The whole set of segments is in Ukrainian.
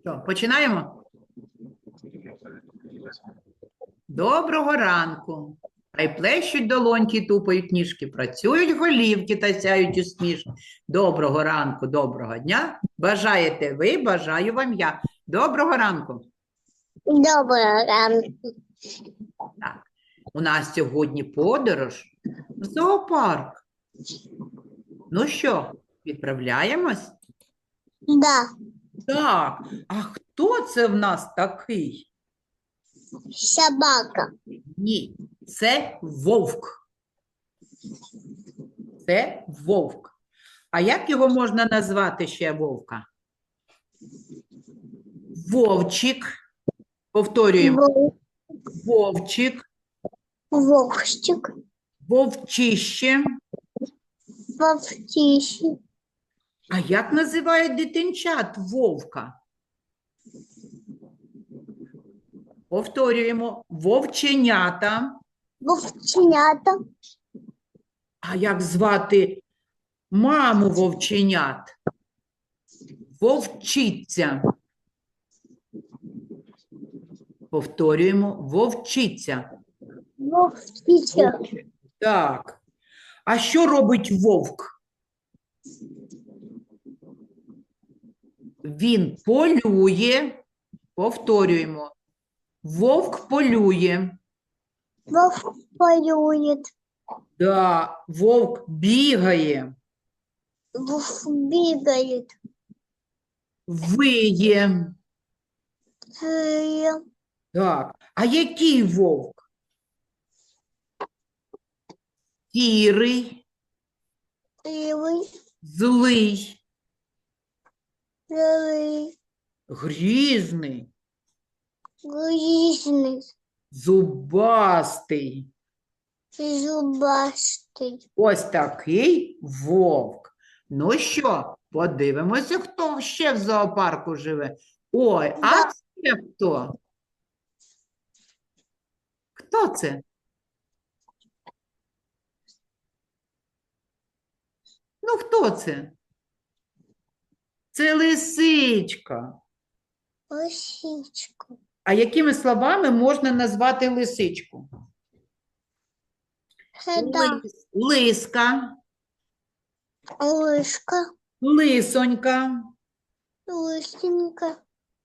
Що, починаємо? Доброго ранку. Хай плещуть долоньки, тупають ніжки, працюють голівки та сяють усмішки. Доброго ранку, доброго дня. Бажаєте ви, бажаю вам я. Доброго ранку. Доброго ранку. У нас сьогодні подорож в зоопарк. Ну що, відправляємось? Да, Так, а хто це в нас такий? собака. Ні, це вовк. Це вовк. А як його можна назвати ще вовка? Вовчик. Повторюємо. Вов- Вовчик, Вовчик. вовчище. Вовчище. А як називають дитинчат вовка? Повторюємо. Вовченята. Вовченята. А як звати маму вовченят? Вовчиця. Повторюємо, вовчиця. Вовчиця. Так. А що робить вовк? Він полює. Повторюємо. Вовк полює. Вовк полюет. Да, вовк бігає, Вовк бегает. виє. Э, Так, а який вовк? Сірий, Левый. злий, Левый. грізний, Грязный. зубастий. Зубастый. Ось такий вовк. Ну що, подивимося, хто ще в зоопарку живе. Ой, а Да. це хто? Хто це? Ну, хто це? Це лисичка. Лисичка. А якими словами можна назвати лисичку? Это Лис- Лиска, лыжка. лисонька, Лысинка.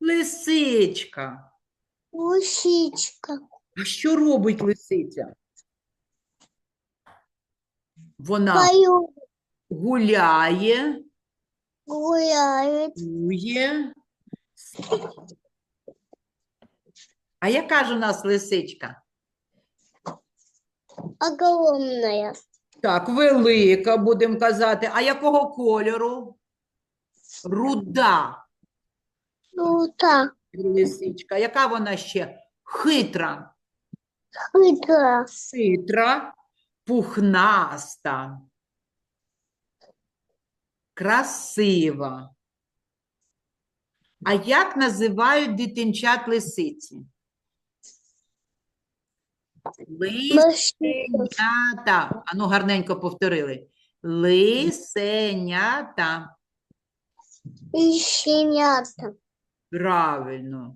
лисичка. Лисичка. А що робить лисиця? Вона Пою. гуляє, Кує. спить. А яка ж у нас лисичка? Огромная. Так, велика, будемо казати. А якого кольору? Руда Ну так. лисичка. Яка вона ще? Хитра. Хитра. Хитра, пухнаста, красива. А як називають дитинчат лисиці? Лисенята. Ану, гарненько повторили. Лисенята. И щенята. Правильно.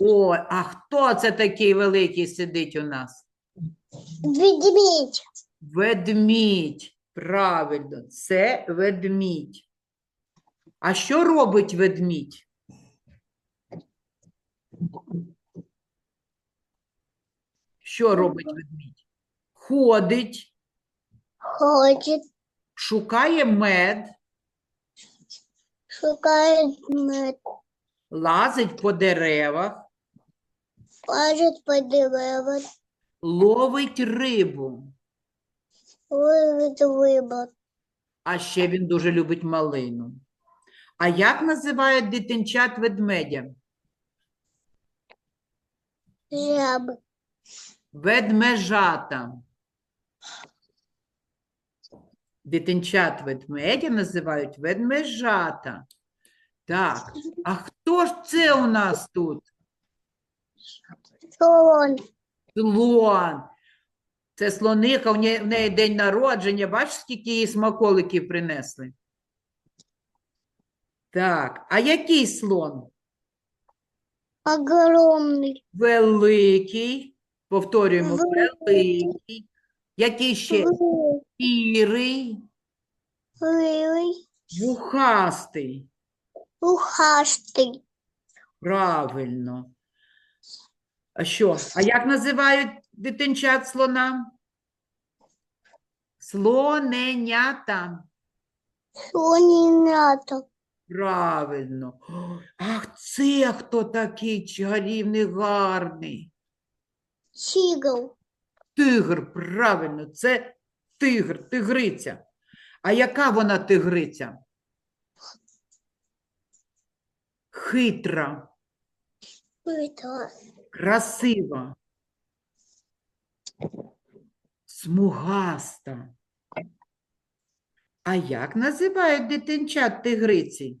Ой, а хто це такий великий сидить у нас? Ведмедь. Ведмідь. Правильно, це ведмідь. А що робить ведмідь? Що робить ведмідь? Ходить, Ходит. шукає мед, Шукает мед. лазить по деревах, Лазит по деревам. ловить рибу. А ще він дуже любить малину. А як називають дитинчат ведмедя? Жаб. Ведмежата. Дитинчат ведмедя називають ведмежата. Так, а хто ж це у нас тут? Слон. Слон. Це слоника, в неї, в неї день народження. Бачиш, скільки їй смаколиків принесли? Так, а який слон? Огромный. Великий. Повторюємо, Великий. великий. Який ще? Ры- Сірий, Рылый. вухастий. Ухастый. Правильно. А що? А як називають дитинчат слона? Слоненята. Слонінято. Правильно. Ах, це хто такий чарівний, гарний? Тигр. Тигр, правильно, це тигр, тигриця. А яка вона тигриця? Хитра, Это красива, смугаста. А як називають дитинчат тигриці?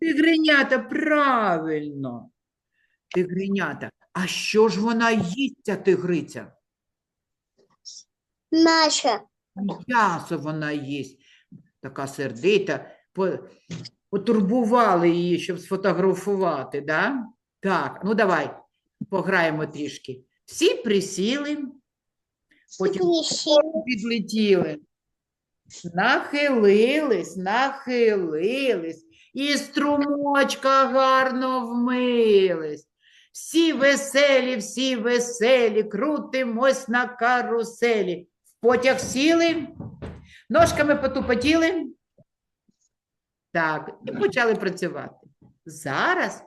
Тигренята, правильно. Тигренята. А що ж вона їсть, ця тигриця? Наша. М'ясо вона їсть. Така сердита. По- Потурбували її, щоб сфотографувати, да? Так, ну давай, пограємо трішки. Всі присіли, потім підлетіли. Нахилились, нахилились, і струмочка гарно вмились. Всі веселі, всі веселі, крутимось на каруселі. В потяг сіли, ножками потупотіли. Так, і почали працювати. Зараз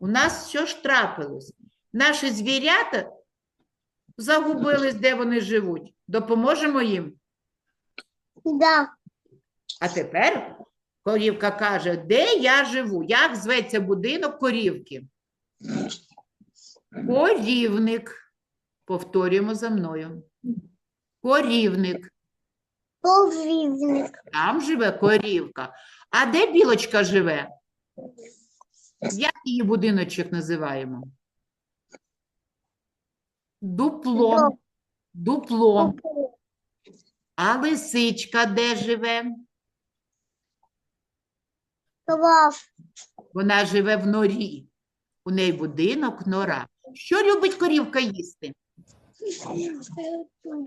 у нас що ж трапилось? Наші звірята загубились, де вони живуть. Допоможемо їм. Да. А тепер корівка каже, де я живу? Як зветься будинок корівки? Корівник. Повторюємо за мною. Корівник. Повівник. Там живе корівка. А де білочка живе? Як її будиночок називаємо? Дуплом. Дуплом. А лисичка де живе? Клав. Вона живе в норі. У неї будинок нора. Що любить корівка їсти?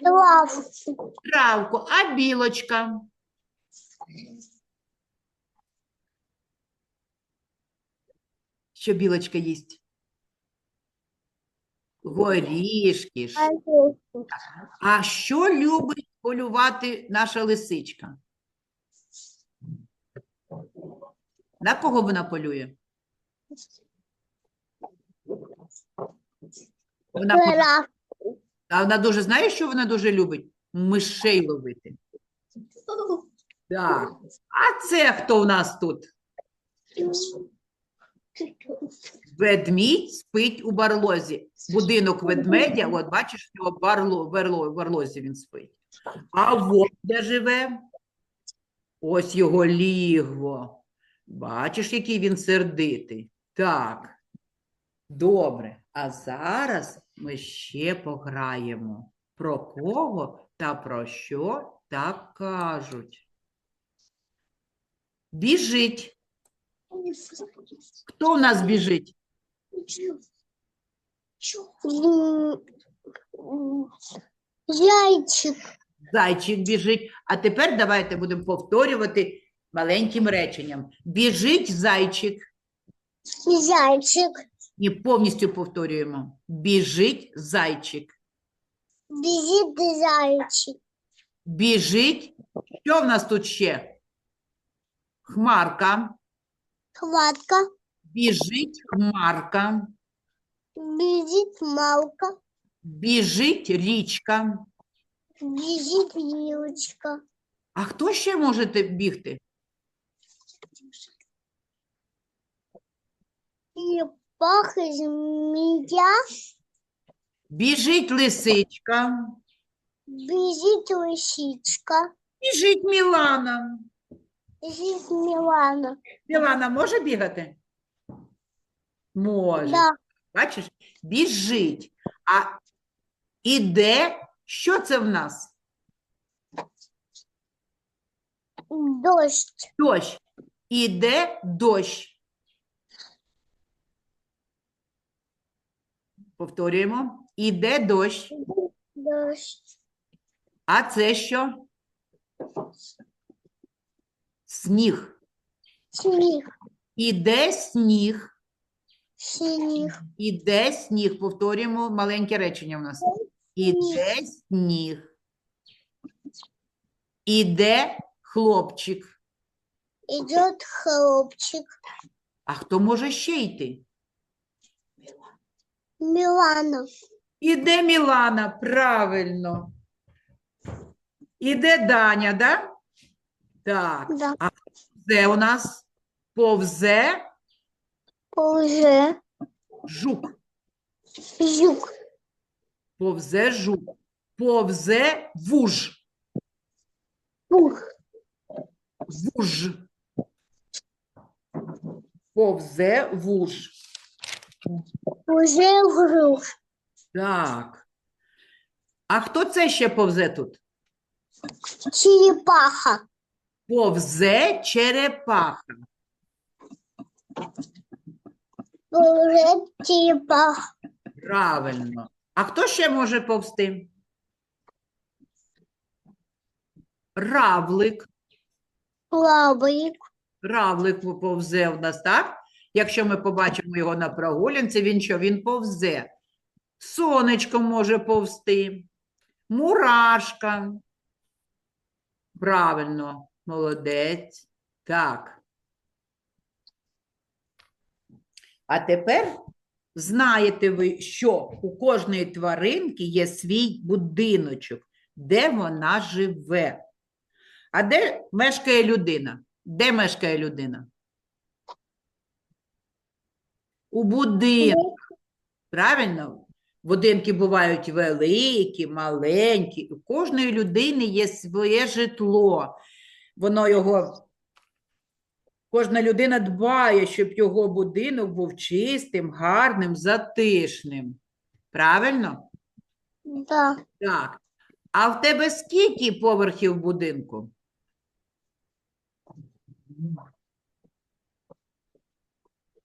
Клав. Травку, а білочка? Що білочка їсть? Горішки. ж. А що любить полювати наша лисичка? На кого вона полює? Вона А вона дуже знає, що вона дуже любить? Мишей ловити. Так. А це хто у нас тут? Ведмідь спить у барлозі. Будинок ведмедя, от бачиш, в нього барло, в барлозі він спить. А вовк де живе? Ось його лігво. Бачиш, який він сердитий. Так. Добре. А зараз ми ще пограємо. Про кого та про що так кажуть. Біжить. Хто в нас біжить? Зайчик. Зайчик біжить. А тепер давайте будемо повторювати маленьким реченням. Біжить зайчик. Зайчик. І повністю повторюємо. Біжить зайчик. Біжить зайчик. Біжить. Що в нас тут ще? Хмарка. Хватка. Біжить хмарка. Біжить малка. Біжить річка. Біжить вілочка. А хто ще може те- бігти? І пахне змія. Біжить лисичка. Біжить лисичка. Біжить Мілана. Біжить Мілана. Мілана може бігати? Може. Да. Бачиш? Біжить. А іде, що це в нас? Дождь. Дощ. Іде дощ. Повторюємо. Іде дощ. Дождь. А це що? Сніг. Снег. Іде сніг. Снег. Іде сніг. Повторюємо маленьке речення у нас. Іде сніг. Іде хлопчик. Идет хлопчик. А хто може ще йти? Милана. Іде Мілана, правильно. Іде Даня, да? Так, Да. це у нас повзе Уже. жук. Юг. Повзе жук. Повзе вуж. Пух. Вуж. Повзе вуж. Уже груш. Так. А хто це ще повзе тут? Черепаха. Повзе черепаха. Уже черепаха. Правильно. А хто ще може повзти? Равлик. Лабрик. Равлик повзе в нас, так? Якщо ми побачимо його на прогулянці, він що? Він повзе. Сонечко може повзти. Мурашка. Правильно, молодець. Так. А тепер знаєте ви, що у кожної тваринки є свій будиночок, де вона живе. А де мешкає людина? Де мешкає людина? У будинку. Правильно? Будинки бувають великі, маленькі. У кожної людини є своє житло. Воно його, кожна людина дбає, щоб його будинок був чистим, гарним, затишним. Правильно? Да. Так. А в тебе скільки поверхів будинку?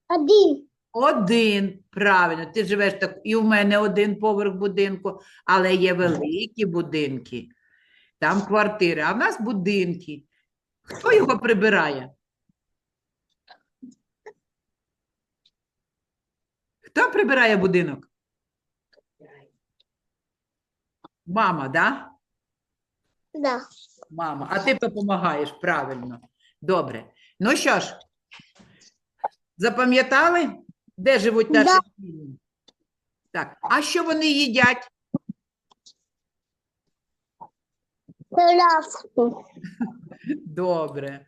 Один. Один, правильно, ти живеш так, і в мене один поверх будинку, але є великі будинки, там квартири, а в нас будинки. Хто його прибирає? Хто прибирає будинок? Мама, да? Да. Мама, а ти допомагаєш, правильно. Добре. Ну що ж, запам'ятали, де живуть наші Да. Так, а що вони їдять? Добре.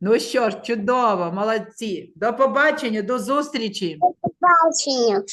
Ну що ж, чудово, молодці. До побачення, до зустрічі. Бачення.